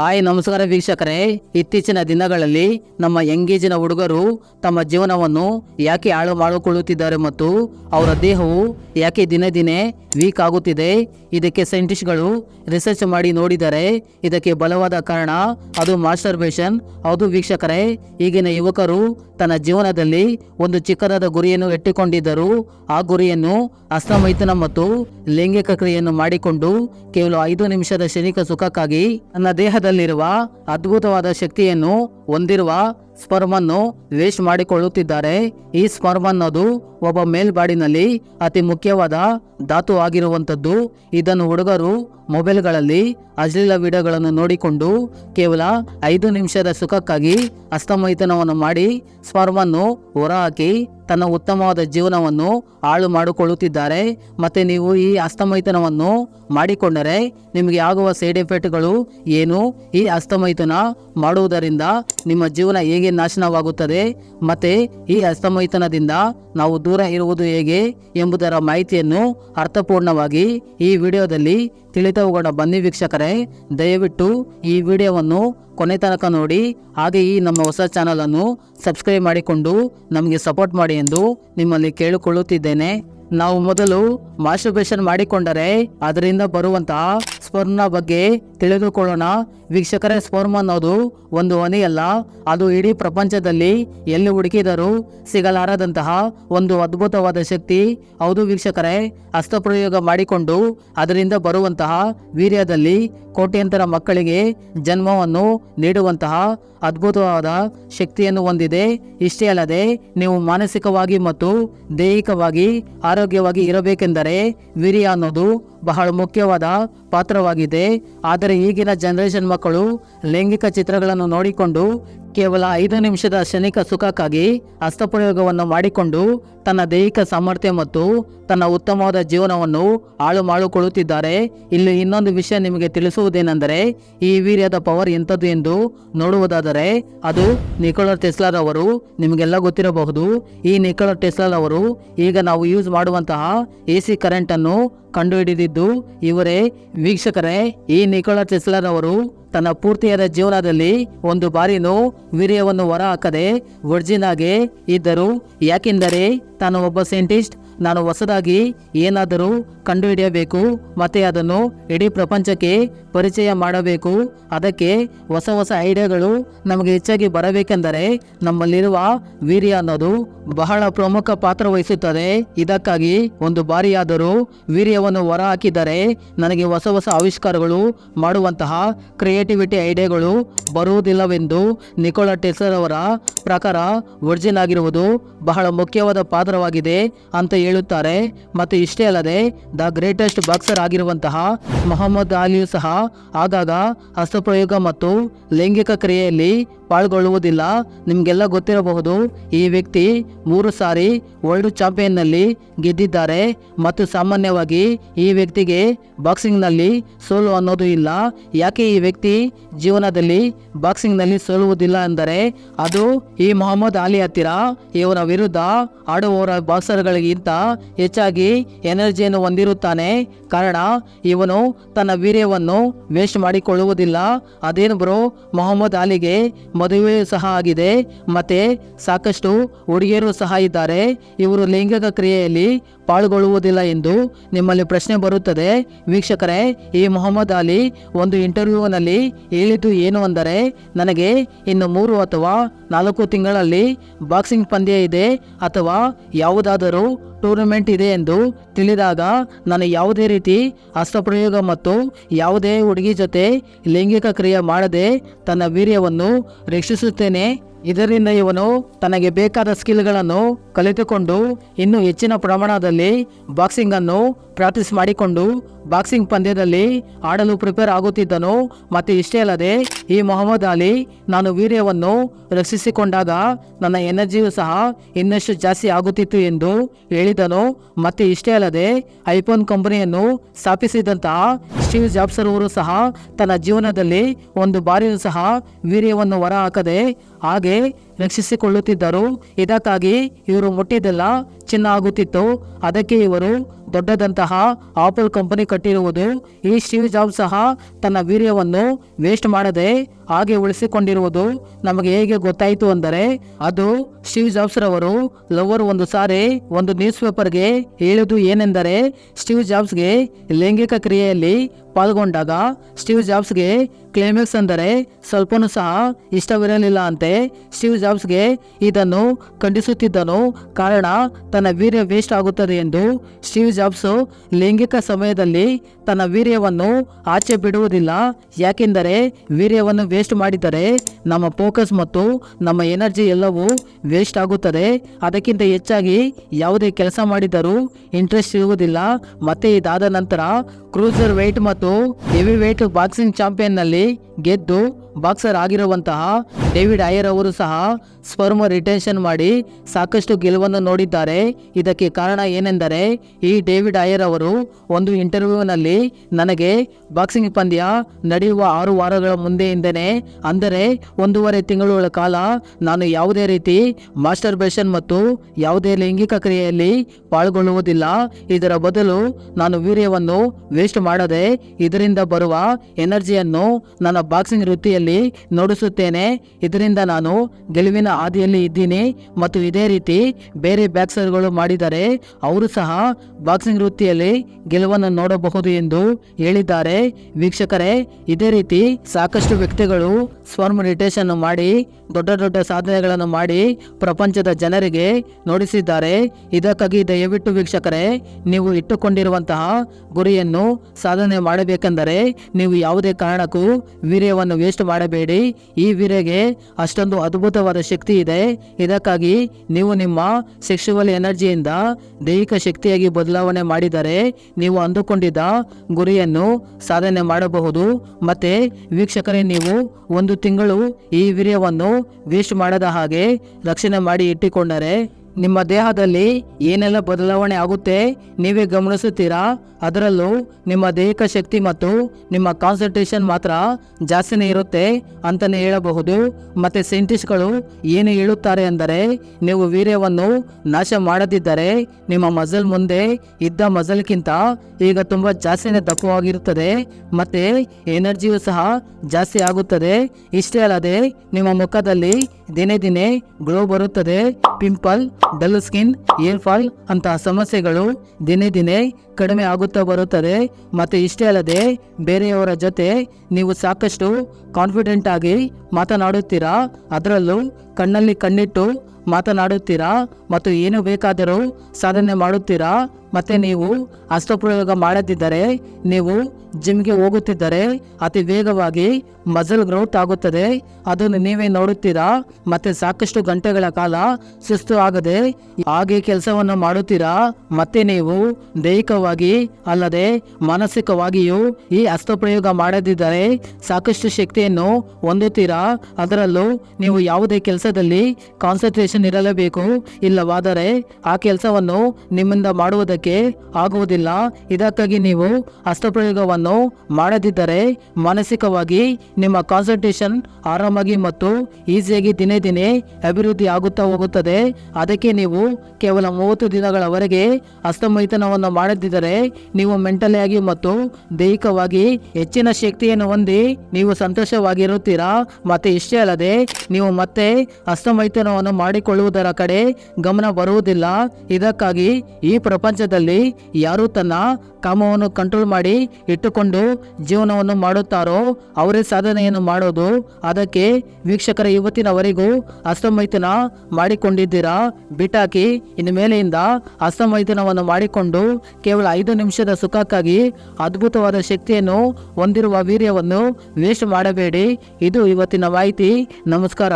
Hi ನಮಸ್ಕಾರ ವೀಕ್ಷಕರೇ. ಇತ್ತೀಚಿನ ದಿನಗಳಲ್ಲಿ ನಮ್ಮ ಯಂಗೇಜಿನ ಹುಡುಗರು ತಮ್ಮ ಜೀವನವನ್ನು ಯಾಕೆ ಹಾಳು ಮಾಡಿಕೊಳ್ಳುತ್ತಿದ್ದಾರೆ ಮತ್ತು ಅವರ ದೇಹವು ಯಾಕೆ ದಿನೇ ದಿನೇ ವೀಕ್ ಆಗುತ್ತಿದೆ. ಇದಕ್ಕೆ ಸೈಂಟಿಸ್ಟ್ಗಳು ರಿಸರ್ಚ್ ಮಾಡಿ ನೋಡಿದರೆ ಇದಕ್ಕೆ ಬಲವಾದ ಕಾರಣ ಅದು ಮಾಸ್ಟರ್ಬೇಷನ್ ಅದು ವೀಕ್ಷಕರೇ, ಈಗಿನ ಯುವಕರು ತನ್ನ ಜೀವನದಲ್ಲಿ ಒಂದು ಚಿಕ್ಕದಾದ ಗುರಿಯನ್ನು ಇಟ್ಟುಕೊಂಡಿದ್ದರು ಆ ಗುರಿಯನ್ನು ಅಸ್ತಮೈಥುನ ಮತ್ತು ಲೈಂಗಿಕ ಕ್ರಿಯೆಯನ್ನು ಮಾಡಿಕೊಂಡು ಕೇವಲ ಐದು ನಿಮಿಷದ ಕ್ಷಣಿಕ ಸುಖಕ್ಕಾಗಿ ತನ್ನ ದೇಹದಲ್ಲಿರುವ ಅದ್ಭುತವಾದ ಶಕ್ತಿಯನ್ನು ಹೊಂದಿರುವ ಸ್ಪರ್ಮ್ ಅನ್ನು ವೇಸ್ಟ್ ಮಾಡಿಕೊಳ್ಳುತ್ತಿದ್ದಾರೆ ಈ ಸ್ಪರ್ಮ್ ಅನ್ನೋದು ಒಬ್ಬ ಮೇಲ್ಬಾಡಿನಲ್ಲಿ ಅತಿ ಮುಖ್ಯವಾದ ಧಾತು ಆಗಿರುವಂಥದ್ದು. ಇದನ್ನು ಹುಡುಗರು ಮೊಬೈಲ್ಗಳಲ್ಲಿ ಅಶ್ಲೀಲ ವಿಡಿಯೋಗಳನ್ನು ನೋಡಿಕೊಂಡು ಕೇವಲ ಐದು ನಿಮಿಷದ ಸುಖಕ್ಕಾಗಿ ಅಸ್ತಮೈತನವನ್ನು ಮಾಡಿ ಸ್ಪರ್ಮನ್ನು ಹೊರಹಾಕಿ ತನ್ನ ಉತ್ತಮವಾದ ಜೀವನವನ್ನು ಹಾಳು ಮಾಡಿಕೊಳ್ಳುತ್ತಿದ್ದಾರೆ. ಮತ್ತು ನೀವು ಈ ಅಸ್ತಮೈತನವನ್ನು ಮಾಡಿಕೊಂಡರೆ ನಿಮಗೆ ಆಗುವ ಸೈಡ್ ಎಫೆಕ್ಟ್ಗಳು ಏನು? ಈ ಅಸ್ತಮೈತನ ಮಾಡುವುದರಿಂದ ನಿಮ್ಮ ಜೀವನ ಹೇಗೆ ನಾಶನವಾಗುತ್ತದೆ? ಮತ್ತು ಈ ಅಸ್ತಮೈತನದಿಂದ ನಾವು ದೂರ ಇರುವುದು ಹೇಗೆ ಎಂಬುದರ ಮಾಹಿತಿಯನ್ನು ಅರ್ಥಪೂರ್ಣವಾಗಿ ಈ ವಿಡಿಯೋದಲ್ಲಿ ತಿಳಿತವುಗಳ ಬನ್ನಿ ವೀಕ್ಷಕರೇ. ದಯವಿಟ್ಟು ಈ ವಿಡಿಯೋವನ್ನು ಕೊನೆ ತನಕ ನೋಡಿ, ಹಾಗೆ ಈ ನಮ್ಮ ಹೊಸ ಚಾನಲನ್ನು ಸಬ್ಸ್ಕ್ರೈಬ್ ಮಾಡಿಕೊಂಡು ನಮಗೆ ಸಪೋರ್ಟ್ ಮಾಡಿ ಎಂದು ನಿಮ್ಮಲ್ಲಿ ಕೇಳಿಕೊಳ್ಳುತ್ತಿದ್ದೇನೆ. ನಾವು ಮೊದಲು ಮಾಸ್ಟರ್ಬೇಷನ್ ಮಾಡಿಕೊಂಡರೆ, ಅದರಿಂದ ಬರುವಂತಹ ಸ್ಪರ್ಮ್ನ ಬಗ್ಗೆ ತಿಳಿದುಕೊಳ್ಳೋಣ. ವೀಕ್ಷಕರೇ ಸ್ಪರ್ಮ್ ಅನ್ನೋದು ಒಂದು ಹೊನೆಯಲ್ಲ ಅದು ಇಡೀ ಪ್ರಪಂಚದಲ್ಲಿ ಎಲ್ಲಿ ಹುಡುಕಿದರೂ ಸಿಗಲಾರದಂತಹ ಒಂದು ಅದ್ಭುತವಾದ ಶಕ್ತಿ. ಹೌದು ವೀಕ್ಷಕರೇ ಹಸ್ತಪ್ರಯೋಗ ಮಾಡಿಕೊಂಡು ಅದರಿಂದ ಬರುವಂತಹ ವೀರ್ಯದಲ್ಲಿ ಕೋಟ್ಯಂತರ ಮಕ್ಕಳಿಗೆ ಜನ್ಮವನ್ನು ನೀಡುವಂತಹ ಅದ್ಭುತವಾದ ಶಕ್ತಿಯನ್ನು ಹೊಂದಿದೆ. ಇಷ್ಟೇ ಅಲ್ಲದೆ, ನೀವು ಮಾನಸಿಕವಾಗಿ ಮತ್ತು ದೈಹಿಕವಾಗಿ ಆರೋಗ್ಯವಾಗಿ ಇರಬೇಕೆಂದರೆ ವೀರ್ಯ ಅನ್ನೋದು ಬಹಳ ಮುಖ್ಯವಾದ ಪಾತ್ರವಾಗಿದೆ ಆದರೆ ಈಗಿನ ಜನರೇಷನ್ ಮಕ್ಕಳು ಲೈಂಗಿಕ ಚಿತ್ರಗಳನ್ನು ನೋಡಿಕೊಂಡು ಕೇವಲ ಐದು ನಿಮಿಷದ ಕ್ಷಣಿಕ ಸುಖಕ್ಕಾಗಿ ಹಸ್ತಪ್ರಯೋಗವನ್ನು ಮಾಡಿಕೊಂಡು ತನ್ನ ದೈಹಿಕ ಸಾಮರ್ಥ್ಯ ಮತ್ತು ತನ್ನ ಉತ್ತಮವಾದ ಜೀವನವನ್ನು ಹಾಳು ಮಾಡಿಕೊಳ್ಳುತ್ತಿದ್ದಾರೆ ಇಲ್ಲಿ ಇನ್ನೊಂದು ವಿಷಯ ನಿಮಗೆ ತಿಳಿಸುವುದೇನೆಂದರೆ, ಈ ವೀರ್ಯದ ಪವರ್ ಎಂಥದ್ದು ಎಂದು ನೋಡುವುದಾದರೆ, ಅದು ನಿಕೋಲರ್ ಟೆಸ್ಲರ್ ಅವರು ನಿಮಗೆಲ್ಲ ಗೊತ್ತಿರಬಹುದು. ಈ ನಿಕೋಲರ್ ಟೆಸ್ಲರ್ ಅವರು ಈಗ ನಾವು ಯೂಸ್ ಮಾಡುವಂತಹ ಎ ಸಿ ಕರೆಂಟನ್ನು ಕಂಡುಹಿಡಿದಿದ್ದು, ಇವರೇ ವೀಕ್ಷಕರೇ, ಈ ನಿಕೋಲರ್ ಟೆಸ್ಲರ್ ಅವರು ತನ್ನ ಪೂರ್ತಿಯಾದ ಜೀವನದಲ್ಲಿ ಒಂದು ಬಾರಿನೂ ವೀರ್ಯವನ್ನು ಹೊರಹಾಕದೆ ವರ್ಜಿನ್ ಆಗಿ ಇದ್ದರು ಯಾಕೆಂದರೆ ತಾನು ಒಬ್ಬ ಸೈಂಟಿಸ್ಟ್ ನಾನು ಹೊಸದಾಗಿ ಏನಾದರೂ ಕಂಡುಹಿಡಿಯಬೇಕು ಮತ್ತೆ ಅದನ್ನು ಇಡೀ ಪ್ರಪಂಚಕ್ಕೆ ಪರಿಚಯ ಮಾಡಬೇಕು. ಅದಕ್ಕೆ ಹೊಸ ಹೊಸ ಐಡಿಯಾಗಳು ನಮಗೆ ಹೆಚ್ಚಾಗಿ ಬರಬೇಕೆಂದರೆ ನಮ್ಮಲ್ಲಿರುವ ವೀರ್ಯ ಅನ್ನೋದು ಬಹಳ ಪ್ರಮುಖ ಪಾತ್ರ ವಹಿಸುತ್ತದೆ. ಇದಕ್ಕಾಗಿ ಒಂದು ಬಾರಿಯಾದರೂ ವೀರ್ಯವನ್ನು ಹೊರಹಾಕಿದರೆ ನನಗೆ ಹೊಸ ಹೊಸ ಆವಿಷ್ಕಾರಗಳು ಮಾಡುವಂತಹ ಕ್ರಿಯೇಟಿವಿಟಿ ಐಡಿಯಾಗಳು ಬರುವುದಿಲ್ಲವೆಂದು ನಿಕೋಲಾ ಟೆಸ್ಲರ್ ಅವರ ಪ್ರಕಾರ ವರ್ಜಿನ್ ಆಗಿರುವುದು ಬಹಳ ಮುಖ್ಯವಾದ ಪಾತ್ರವಾಗಿದೆ ಅಂತ ಹೇಳುತ್ತಾರೆ. ಮತ್ತು ಇಷ್ಟೇ ಅಲ್ಲದೆ, ದ ಗ್ರೇಟೆಸ್ಟ್ ಬಾಕ್ಸರ್ ಆಗಿರುವಂತಹ ಮೊಹಮ್ಮದ್ ಅಲಿಯು ಸಹ ಆಗಾಗ ಹಸ್ತಪ್ರಯೋಗ ಮತ್ತು ಲೈಂಗಿಕ ಕ್ರಿಯೆಯಲ್ಲಿ ಪಾಲ್ಗೊಳ್ಳುವುದಿಲ್ಲ. ನಿಮಗೆಲ್ಲ ಗೊತ್ತಿರಬಹುದು, ಈ ವ್ಯಕ್ತಿ ಮೂರು ಸಾರಿ ವರ್ಲ್ಡ್ ಚಾಂಪಿಯನ್ನಲ್ಲಿ ಗೆದ್ದಿದ್ದಾರೆ ಮತ್ತು ಸಾಮಾನ್ಯವಾಗಿ ಈ ವ್ಯಕ್ತಿಗೆ ಬಾಕ್ಸಿಂಗ್ನಲ್ಲಿ ಸೋಲು ಅನ್ನೋದು ಇಲ್ಲ. ಯಾಕೆ ಈ ವ್ಯಕ್ತಿ ಜೀವನದಲ್ಲಿ ಬಾಕ್ಸಿಂಗ್ನಲ್ಲಿ ಸೋಲುವುದಿಲ್ಲ ಅಂದರೆ, ಅದು ಈ ಮೊಹಮ್ಮದ್ ಅಲಿ ಹತ್ತಿರ ಇವರ ವಿರುದ್ಧ ಆಡುವವರ ಬಾಕ್ಸರ್ಗಳಿಗಿಂತ ಹೆಚ್ಚಾಗಿ ಎನರ್ಜಿಯನ್ನು ಹೊಂದಿರುತ್ತಾನೆ. ಕಾರಣ, ಇವನು ತನ್ನ ವೀರ್ಯವನ್ನು ವೇಸ್ಟ್ ಮಾಡಿಕೊಳ್ಳುವುದಿಲ್ಲ. ಅದೇನು ಬ್ರೋ, ಮೊಹಮ್ಮದ್ ಅಲಿಗೆ ಮದುವೆಯೂ ಸಹ ಆಗಿದೆ. ಮತ್ತೆ ಸಾಕಷ್ಟು ಹುಡುಗಿಯರು ಸಹ ಇದ್ದಾರೆ. ಇವರು ಲೈಂಗಿಕ ಕ್ರಿಯೆಯಲ್ಲಿ ಪಾಲ್ಗೊಳ್ಳುವುದಿಲ್ಲ ಎಂದು ನಿಮ್ಮಲ್ಲಿ ಪ್ರಶ್ನೆ ಬರುತ್ತದೆ. ವೀಕ್ಷಕರೇ, ಈ ಮೊಹಮ್ಮದ್ ಅಲಿ ಒಂದು ಇಂಟರ್ವ್ಯೂನಲ್ಲಿ ಹೇಳಿದ್ದು ಏನು ಅಂದರೆ, ನನಗೆ ಇನ್ನು ಮೂರು ಅಥವಾ ನಾಲ್ಕು ತಿಂಗಳಲ್ಲಿ ಬಾಕ್ಸಿಂಗ್ ಪಂದ್ಯ ಇದೆ ಅಥವಾ ಯಾವುದಾದರೂ ಟೂರ್ನಮೆಂಟ್ ಇದೆ ಎಂದು ತಿಳಿದಾಗ ನಾನು ಯಾವುದೇ ರೀತಿ ಹಸ್ತಪ್ರಯೋಗ ಮತ್ತು ಯಾವುದೇ ಹುಡುಗಿ ಜೊತೆ ಲೈಂಗಿಕ ಕ್ರಿಯೆ ಮಾಡದೆ ತನ್ನ ವೀರ್ಯವನ್ನು ರಕ್ಷಿಸುತ್ತೇನೆ ಇದರಿಂದ ಇವನು ತನಗೆ ಬೇಕಾದ ಸ್ಕಿಲ್ಗಳನ್ನು ಕಲಿತುಕೊಂಡು ಇನ್ನೂ ಹೆಚ್ಚಿನ ಪ್ರಮಾಣದಲ್ಲಿ ಬಾಕ್ಸಿಂಗ್ ಅನ್ನು ಪ್ರಾಕ್ಟೀಸ್ ಮಾಡಿಕೊಂಡು ಬಾಕ್ಸಿಂಗ್ ಪಂದ್ಯದಲ್ಲಿ ಆಡಲು ಪ್ರಿಪೇರ್ ಆಗುತ್ತಿದ್ದನು. ಮತ್ತು ಇಷ್ಟೇ ಅಲ್ಲದೆ ಈ ಮೊಹಮ್ಮದ್ ಅಲಿ ನಾನು ವೀರ್ಯವನ್ನು ರಕ್ಷಿಸಿಕೊಂಡಾಗ ನನ್ನ ಎನರ್ಜಿಯು ಸಹ ಇನ್ನಷ್ಟು ಜಾಸ್ತಿ ಆಗುತ್ತಿತ್ತು ಎಂದು ಹೇಳಿದನು. ಮತ್ತೆ ಇಷ್ಟೇ ಅಲ್ಲದೆ ಐಫೋನ್ ಕಂಪನಿಯನ್ನು ಸ್ಥಾಪಿಸಿದಂತಹ ಸ್ಟೀವ್ ಜಾಬ್ಸರ್ ಅವರು ಸಹ ತನ್ನ ಜೀವನದಲ್ಲಿ ಒಂದು ಬಾರಿಯೂ ಸಹ ವೀರ್ಯವನ್ನು ಹೊರಹಾಕದೆ ಹಾಗೆ ರಕ್ಷಿಸಿಕೊಳ್ಳುತ್ತಿದ್ದರು. ಇದಕ್ಕಾಗಿ ಇವರು ಮುಟ್ಟಿದ್ದೆಲ್ಲ ಚಿನ್ನ ಆಗುತ್ತಿತ್ತು. ಅದಕ್ಕೆ ಇವರು ದೊಡ್ಡದಂತಹ ಆಪಲ್ ಕಂಪನಿ ಕಟ್ಟಿರುವುದು ಈ ಸ್ಟೀವ್ ಜಾಬ್ ಸಹ ತನ್ನ ವೀರ್ಯವನ್ನು ವೇಸ್ಟ್ ಮಾಡದೆ ಹಾಗೆ ಉಳಿಸಿಕೊಂಡಿರುವುದು ನಮಗೆ ಹೇಗೆ ಗೊತ್ತಾಯಿತು ಅಂದರೆ, ಅದು ಸ್ಟೀವ್ ಜಾಬ್ಸ್ ರವರು ಲವರ್ ಒಂದು ಸಾರಿ ಒಂದು ನ್ಯೂಸ್ ಪೇಪರ್ಗೆ ಹೇಳುವುದು ಏನೆಂದರೆ ಸ್ಟೀವ್ ಜಾಬ್ಸ್ಗೆ ಲೈಂಗಿಕ ಕ್ರಿಯೆಯಲ್ಲಿ ಪಾಲ್ಗೊಂಡಾಗ ಸ್ಟೀವ್ ಜಾಬ್ಸ್ಗೆ ಕ್ಲೈಮ್ಯಾಕ್ಸ್ ಅಂದರೆ ಸ್ವಲ್ಪನೂ ಸಹ ಇಷ್ಟವಿರಲಿಲ್ಲ ಅಂತೆ ಸ್ಟೀವ್ ಜಾಬ್ಸ್ಗೆ ಇದನ್ನು ಖಂಡಿಸುತ್ತಿದ್ದನು. ಕಾರಣ ತನ್ನ ವೀರ್ಯ ವೇಸ್ಟ್ ಆಗುತ್ತದೆ ಎಂದು ಸ್ಟೀವ್ ಜಾಬ್ಸ್ ಲೈಂಗಿಕ ಸಮಯದಲ್ಲಿ ತನ್ನ ವೀರ್ಯವನ್ನು ಆಚೆ ಬಿಡುವುದಿಲ್ಲ. ಯಾಕೆಂದರೆ ವೀರ್ಯವನ್ನು ವೇಸ್ಟ್ ಮಾಡಿದರೆ ನಮ್ಮ ಫೋಕಸ್ ಮತ್ತು ನಮ್ಮ ಎನರ್ಜಿ ಎಲ್ಲವೂ ವೇಸ್ಟ್ ಆಗುತ್ತದೆ. ಅದಕ್ಕಿಂತ ಹೆಚ್ಚಾಗಿ ಯಾವುದೇ ಕೆಲಸ ಮಾಡಿದರೂ ಇಂಟ್ರೆಸ್ಟ್ ಸಿಗುವುದಿಲ್ಲ. ಮತ್ತೆ ಇದಾದ ನಂತರ ಕ್ರೂಸರ್ ವೆಯ್ಟ್ ಮತ್ತು ಹೆವಿ ವೆಯ್ಟ್ ಬಾಕ್ಸಿಂಗ್ ಚಾಂಪಿಯನ್ನಲ್ಲಿ ಗೆದ್ದು ಬಾಕ್ಸರ್ ಆಗಿರುವಂತಹ ಡೇವಿಡ್ ಆಯರ್ ಅವರು ಸಹ ಸ್ಪರ್ಮ ರಿಟೆನ್ಷನ್ ಮಾಡಿ ಸಾಕಷ್ಟು ಗೆಲುವನ್ನು ನೋಡಿದ್ದಾರೆ. ಇದಕ್ಕೆ ಕಾರಣ ಏನೆಂದರೆ, ಈ ಡೇವಿಡ್ ಆಯರ್ ಅವರು ಒಂದು ಇಂಟರ್ವ್ಯೂನಲ್ಲಿ ನನಗೆ ಬಾಕ್ಸಿಂಗ್ ಪಂದ್ಯ ನಡೆಯುವ ಆರು ವಾರಗಳ ಮುಂದೆಯಿಂದನೇ ಅಂದರೆ ಒಂದೂವರೆ ತಿಂಗಳುಗಳ ಕಾಲ ನಾನು ಯಾವುದೇ ರೀತಿ ಮಾಸ್ಟರ್ ಬೇಷನ್ ಮತ್ತು ಯಾವುದೇ ಲೈಂಗಿಕ ಕ್ರಿಯೆಯಲ್ಲಿ ಪಾಲ್ಗೊಳ್ಳುವುದಿಲ್ಲ. ಇದರ ಬದಲು ನಾನು ವೀರ್ಯವನ್ನು ವೇಸ್ಟ್ ಮಾಡದೆ ಇದರಿಂದ ಬರುವ ಎನರ್ಜಿಯನ್ನು ನನ್ನ ಬಾಕ್ಸಿಂಗ್ ವೃತ್ತಿಯಲ್ಲಿ ನೋಡಿಸುತ್ತೇನೆ. ಇದರಿಂದ ನಾನು ಗೆಲುವಿನ ಹಾದಿಯಲ್ಲಿ ಇದ್ದೀನಿ ಮತ್ತು ಇದೇ ರೀತಿ ಬೇರೆ ಬ್ಯಾಕ್ಸರ್ಗಳು ಮಾಡಿದರೆ ಅವರು ಸಹ ಬಾಕ್ಸಿಂಗ್ ವೃತ್ತಿಯಲ್ಲಿ ಗೆಲುವನ್ನು ನೋಡಬಹುದು ಎಂದು ಹೇಳಿದ್ದಾರೆ. ವೀಕ್ಷಕರೇ, ಇದೇ ರೀತಿ ಸಾಕಷ್ಟು ವ್ಯಕ್ತಿಗಳು ಸ್ವರ್ಮ್ ರಿಟೇಷನ್ ಮಾಡಿ, ದೊಡ್ಡ ದೊಡ್ಡ ಸಾಧನೆಗಳನ್ನು ಮಾಡಿ ಪ್ರಪಂಚದ ಜನರಿಗೆ ನೋಡಿಸಿದ್ದಾರೆ. ಇದಕ್ಕಾಗಿ ದಯವಿಟ್ಟು ವೀಕ್ಷಕರೇ, ನೀವು ಇಟ್ಟುಕೊಂಡಿರುವಂತಹ ಗುರಿಯನ್ನು ಸಾಧನೆ ಮಾಡಬೇಕೆಂದರೆ ನೀವು ಯಾವುದೇ ಕಾರಣಕ್ಕೂ ವೀರ್ಯವನ್ನು ವೇಸ್ಟ್ ಮಾಡಬೇಡಿ. ಈ ವೀರೆಗೆ ಅಷ್ಟೊಂದು ಅದ್ಭುತವಾದ ಶಕ್ತಿ ಇದೆ. ಇದಕ್ಕಾಗಿ ನೀವು ನಿಮ್ಮ ಸೆಕ್ಷುವಲ್ ಎನರ್ಜಿಯಿಂದ ದೈಹಿಕ ಶಕ್ತಿಯಾಗಿ ಬದಲಾವಣೆ ಮಾಡಿದರೆ ನೀವು ಅಂದುಕೊಂಡಿದ್ದ ಗುರಿಯನ್ನು ಸಾಧನೆ ಮಾಡಬಹುದು. ಮತ್ತೆ ವೀಕ್ಷಕರೇ, ನೀವು ಒಂದು ತಿಂಗಳು ಈ ವೀರ್ಯವನ್ನು ವೇಸ್ಟ್ ಮಾಡದ ಹಾಗೆ ರಕ್ಷಣೆ ಮಾಡಿ ಇಟ್ಟುಕೊಂಡರೆ ನಿಮ್ಮ ದೇಹದಲ್ಲಿ ಏನೆಲ್ಲ ಬದಲಾವಣೆ ಆಗುತ್ತೆ, ನೀವೇ ಗಮನಿಸುತ್ತೀರಾ? ಅದರಲ್ಲೂ ನಿಮ್ಮ ದೈಹಿಕ ಶಕ್ತಿ ಮತ್ತು ನಿಮ್ಮ ಕಾನ್ಸಂಟ್ರೇಷನ್ ಮಾತ್ರ ಜಾಸ್ತಿನೇ ಇರುತ್ತೆ ಅಂತಲೇ ಹೇಳಬಹುದು. ಮತ್ತು ಸೈಂಟಿಸ್ಟ್ಗಳು ಏನು ಹೇಳುತ್ತಾರೆ ಅಂದರೆ ನೀವು ವೀರ್ಯವನ್ನು ನಾಶ ಮಾಡದಿದ್ದರೆ ನಿಮ್ಮ ಮಜಲ್ ಮುಂದೆ ಇದ್ದ ಮಜಲ್ಗಿಂತ ಈಗ ತುಂಬ ಜಾಸ್ತಿನೇ ದಪ್ಪವಾಗಿರುತ್ತದೆ. ಮತ್ತು ಎನರ್ಜಿಯೂ ಸಹ ಜಾಸ್ತಿ ಆಗುತ್ತದೆ. ಇಷ್ಟೇ ಅಲ್ಲದೆ ನಿಮ್ಮ ಮುಖದಲ್ಲಿ ದಿನೇ ದಿನೇ ಗ್ಲೋ ಬರುತ್ತದೆ. Pimple dull skin hair fall ಅಂತಹ ಸಮಸ್ಯೆಗಳು ದಿನೇ ದಿನೇ ಕಡಿಮೆ ಆಗುತ್ತಾ ಬರುತ್ತದೆ. ಮತ್ತು ಇಷ್ಟೇ ಅಲ್ಲದೆ ಬೇರೆಯವರ ಜೊತೆ ನೀವು ಸಾಕಷ್ಟು ಕಾನ್ಫಿಡೆಂಟ್ ಆಗಿ ಮಾತನಾಡುತ್ತೀರಾ? ಅದರಲ್ಲೂ ಕಣ್ಣಲ್ಲಿ ಕಣ್ಣಿಟ್ಟು ಮಾತನಾಡುತ್ತೀರಾ? ಮತ್ತು ಏನು ಬೇಕಾದರೂ ಸಾಧನೆ ಮಾಡುತ್ತೀರಾ? ಮತ್ತೆ ನೀವು ಅಸ್ತ್ರಪ್ರಯೋಗ ಮಾಡದಿದ್ದರೆ, ನೀವು ಜಿಮ್ಗೆ ಹೋಗುತ್ತಿದ್ದರೆ ಅತಿ ವೇಗವಾಗಿ ಮಸಲ್ ಗ್ರೌತ್ ಆಗುತ್ತದೆ. ಅದನ್ನು ನೀವೇ ನೋಡುತ್ತೀರಾ? ಮತ್ತೆ ಸಾಕಷ್ಟು ಗಂಟೆಗಳ ಕಾಲ ಸುಸ್ತು ಆಗದೆ ಹಾಗೆ ಕೆಲಸವನ್ನು ಮಾಡುತ್ತೀರಾ? ಮತ್ತೆ ನೀವು ದೈಹಿಕವಾಗಿ ಅಲ್ಲದೆ ಮಾನಸಿಕವಾಗಿಯೂ ಈ ಅಸ್ತ್ರಪ್ರಯೋಗ ಮಾಡದಿದ್ದರೆ ಸಾಕಷ್ಟು ಶಕ್ತಿಯನ್ನು ಹೊಂದುತ್ತೀರಾ? ಅದರಲ್ಲೂ ನೀವು ಯಾವುದೇ ಕೆಲಸದಲ್ಲಿ ಕಾನ್ಸಂಟ್ರೇಷನ್ ಇರಲೇಬೇಕು. ಇಲ್ಲವಾದರೆ ಆ ಕೆಲಸವನ್ನು ನಿಮ್ಮಿಂದ ಮಾಡುವುದಕ್ಕೆ ಆಗುವುದಿಲ್ಲ. ಇದಕ್ಕಾಗಿ ನೀವು ಅಸ್ತ್ರಪ್ರಯೋಗವನ್ನು ಮಾಡದಿದ್ದರೆ ಮಾನಸಿಕವಾಗಿ ನಿಮ್ಮ ಕಾನ್ಸಂಟ್ರೇಷನ್ ಆರಾಮಾಗಿ ಮತ್ತು ಈಸಿಯಾಗಿ ದಿನೇ ದಿನೇ ಅಭಿವೃದ್ಧಿ ಆಗುತ್ತಾ ಹೋಗುತ್ತದೆ. ಅದಕ್ಕೆ ನೀವು ಕೇವಲ ಮೂವತ್ತು ದಿನಗಳವರೆಗೆ ಹಸ್ತಮೈಥನವನ್ನು ಮಾಡದಿದ್ದರೆ ನೀವು ಮೆಂಟಲಿಯಾಗಿ ಮತ್ತು ದೈಹಿಕವಾಗಿ ಹೆಚ್ಚಿನ ಶಕ್ತಿಯನ್ನು ಹೊಂದಿ ನೀವು ಸಂತೋಷವಾಗಿರುತ್ತೀರಾ? ಮತ್ತೆ ಇಷ್ಟೇ ಅಲ್ಲದೆ ನೀವು ಮತ್ತೆ ಹಸ್ತಮೈಥನವನ್ನು ಮಾಡಿಕೊಳ್ಳುವುದರ ಕಡೆ ಗಮನ ಬರುವುದಿಲ್ಲ. ಇದಕ್ಕಾಗಿ ಈ ಪ್ರಪಂಚದಲ್ಲಿ ಯಾರು ತನ್ನ ಕಾಮವನ್ನು ಕಂಟ್ರೋಲ್ ಮಾಡಿ ಇಟ್ಟುಕೊಂಡು ಜೀವನವನ್ನು ಮಾಡುತ್ತಾರೋ ಅವರೇ ಸಾಧನೆಯನ್ನು ಮಾಡೋದು. ಅದಕ್ಕೆ ವೀಕ್ಷಕರ, ಇವತ್ತಿನವರೆಗೂ ಹಸ್ತಮೈಥುನ ಮಾಡಿಕೊಂಡಿದ್ದೀರಾ? ಬಿಟಾಕಿ ಇನ್ನು ಮೇಲೆಯಿಂದ ಹಸ್ತಮೈಥುನವನ್ನು ಮಾಡಿಕೊಂಡು ಕೇವಲ ಐದು ನಿಮಿಷದ ಸುಖಕ್ಕಾಗಿ ಅದ್ಭುತವಾದ ಶಕ್ತಿಯನ್ನು ಹೊಂದಿರುವ ವೀರ್ಯವನ್ನು ವೇಸ್ಟ್ ಮಾಡಬೇಡಿ. ಇದು ಇವತ್ತಿನ ಮಾಹಿತಿ. ನಮಸ್ಕಾರ.